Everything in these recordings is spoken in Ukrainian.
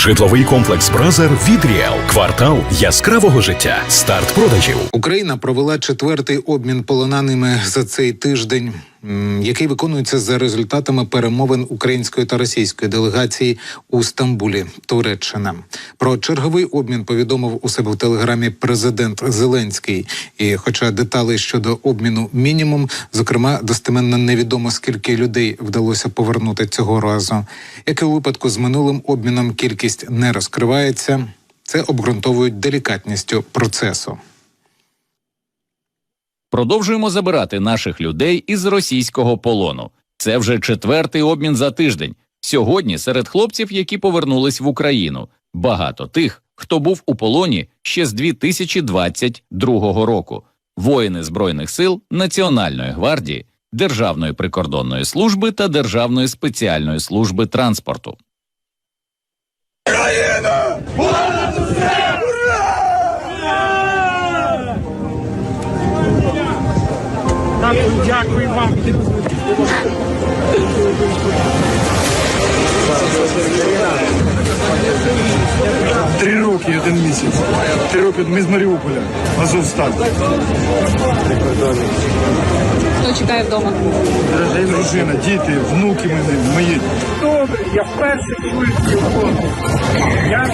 Житловий комплекс Бразер від Ріел. Квартал яскравого життя. Старт продажів. Україна провела четвертий обмін полоненими за цей тиждень, який виконується за результатами перемовин української та російської делегації у Стамбулі, Туреччина. Про черговий обмін повідомив у себе в телеграмі президент Зеленський. І, хоча деталей щодо обміну мінімум, зокрема, достеменно невідомо скільки людей вдалося повернути цього разу. Як і у випадку з минулим обміном, кількість не розкривається. Це обґрунтовують делікатністю процесу. Продовжуємо забирати наших людей із російського полону. Це вже четвертий обмін за тиждень. Сьогодні серед хлопців, які повернулись в Україну, багато тих, хто був у полоні ще з 2022 року. Воїни збройних сил Національної гвардії, Державної прикордонної служби та Державної спеціальної служби транспорту. Дякую, вам. Три роки один місяць. Три роки ми з Маріуполя. Азовсталь. Хто чекає вдома? Дружина, діти, внуки мої, мої. Добре, я вперше чую цю фото. Я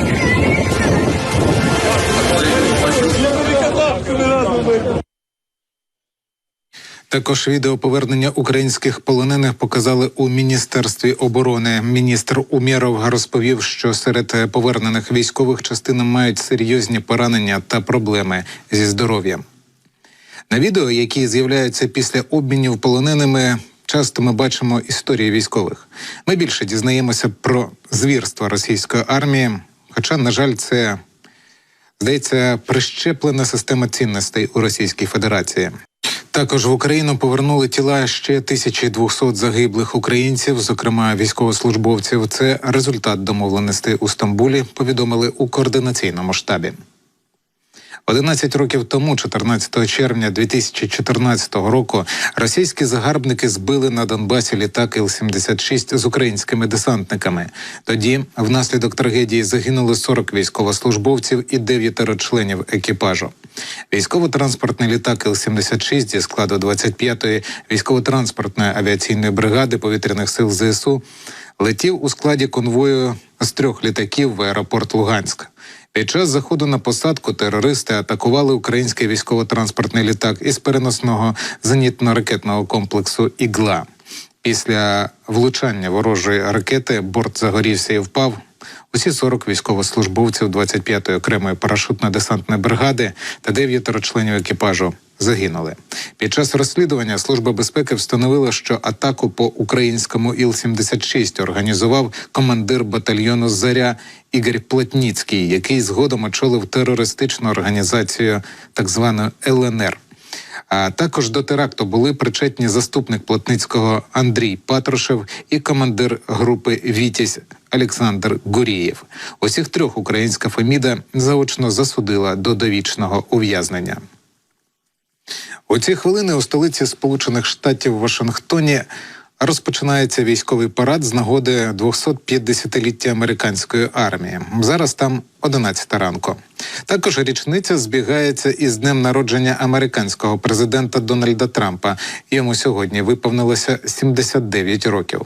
Також відео повернення українських полонених показали у міністерстві оборони. Міністр Умєров розповів, що серед повернених військових частини мають серйозні поранення та проблеми зі здоров'ям. На відео, які з'являються після обмінів полоненими, часто ми бачимо історії військових. Ми більше дізнаємося про звірства російської армії. Хоча, на жаль, це здається прищеплена система цінностей у Російській Федерації. Також в Україну повернули тіла ще 1200 загиблих українців, зокрема військовослужбовців. Це результат домовленостей у Стамбулі. Повідомили у координаційному штабі. 11 років тому, 14 червня 2014 року, російські загарбники збили на Донбасі літак Іл-76 з українськими десантниками. Тоді, внаслідок трагедії, загинули 40 військовослужбовців і 9 членів екіпажу. Військово-транспортний літак Іл-76 зі складу 25-ї військово-транспортної авіаційної бригади повітряних сил ЗСУ летів у складі конвою з трьох літаків в аеропорт Луганськ. Під час заходу на посадку терористи атакували український військово-транспортний літак із переносного зенітно-ракетного комплексу Ігла. Після влучання ворожої ракети борт загорівся і впав. Усі 40 військовослужбовців 25-ї окремої парашутно-десантної бригади та 9 членів екіпажу загинули. Під час розслідування Служба безпеки встановила, що атаку по українському Іл-76 організував командир батальйону Заря Ігор Плотніцький, який згодом очолив терористичну організацію так звану ЛНР. А також до теракту були причетні заступник Плотницького Андрій Патрушев і командир групи Вітязь Олександр Гурієв. Усіх трьох українська Феміда заочно засудила до довічного ув'язнення. У ці хвилини у столиці Сполучених Штатів Вашингтоні розпочинається військовий парад з нагоди 250-ліття американської армії. Зараз там 11 ранку. Також річниця збігається із днем народження американського президента Дональда Трампа. Йому сьогодні виповнилося 79 років.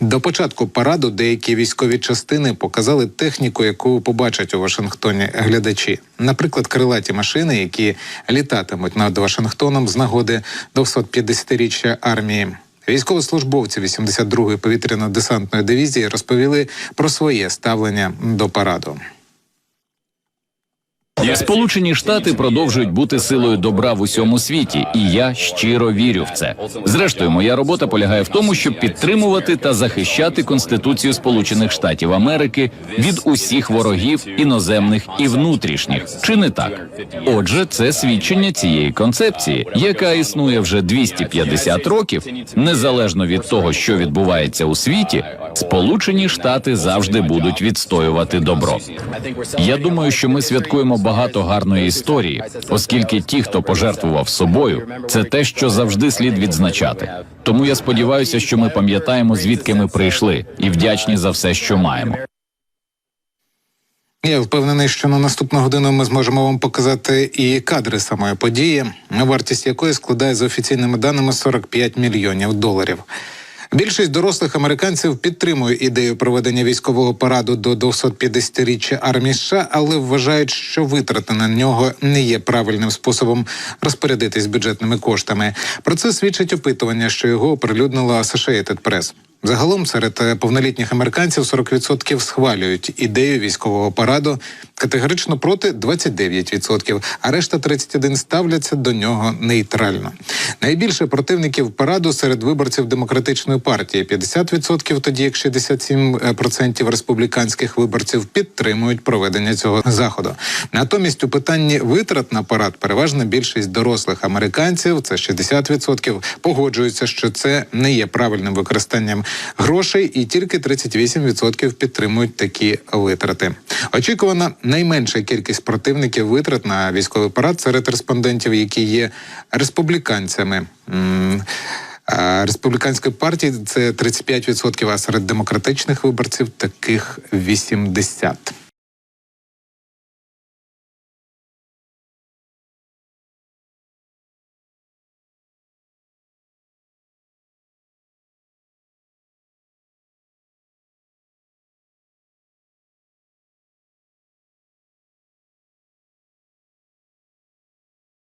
До початку параду деякі військові частини показали техніку, яку побачать у Вашингтоні глядачі. Наприклад, крилаті машини, які літатимуть над Вашингтоном з нагоди 250-річчя армії. Військовослужбовці 82-ї повітряно-десантної дивізії розповіли про своє ставлення до параду. Сполучені Штати продовжують бути силою добра в усьому світі, і я щиро вірю в це. Зрештою, моя робота полягає в тому, щоб підтримувати та захищати Конституцію Сполучених Штатів Америки від усіх ворогів іноземних і внутрішніх. Чи не так? Отже, це свідчення цієї концепції, яка існує вже 250 років, незалежно від того, що відбувається у світі. Сполучені Штати завжди будуть відстоювати добро. Я думаю, що ми святкуємо багато гарної історії, оскільки ті, хто пожертвував собою, це те, що завжди слід відзначати. Тому я сподіваюся, що ми пам'ятаємо звідки ми прийшли, і вдячні за все, що маємо. Я впевнений, що на наступну годину ми зможемо вам показати і кадри самої події, вартість якої складає за офіційними даними 45 мільйонів доларів. Більшість дорослих американців підтримує ідею проведення військового параду до 250-річчя армії США, але вважають, що витрати на нього не є правильним способом розпорядитись бюджетними коштами. Про це свідчить опитування, що його оприлюднила Associated Press. Загалом серед е, повнолітніх американців 40% схвалюють ідею військового параду, категорично проти 29%, а решта 31% ставляться до нього нейтрально. Найбільше противників параду серед виборців демократичної партії 50%, тоді як 67% республіканських виборців підтримують проведення цього заходу. Натомість у питанні витрат на парад переважна більшість дорослих американців, це 60%, погоджуються, що це не є правильним використанням грошей, і тільки 38% підтримують такі витрати. Очікувана найменша кількість противників витрат на військовий парад серед респондентів, які є республіканцями. Республіканської партії це 35%, а серед демократичних виборців таких 80%.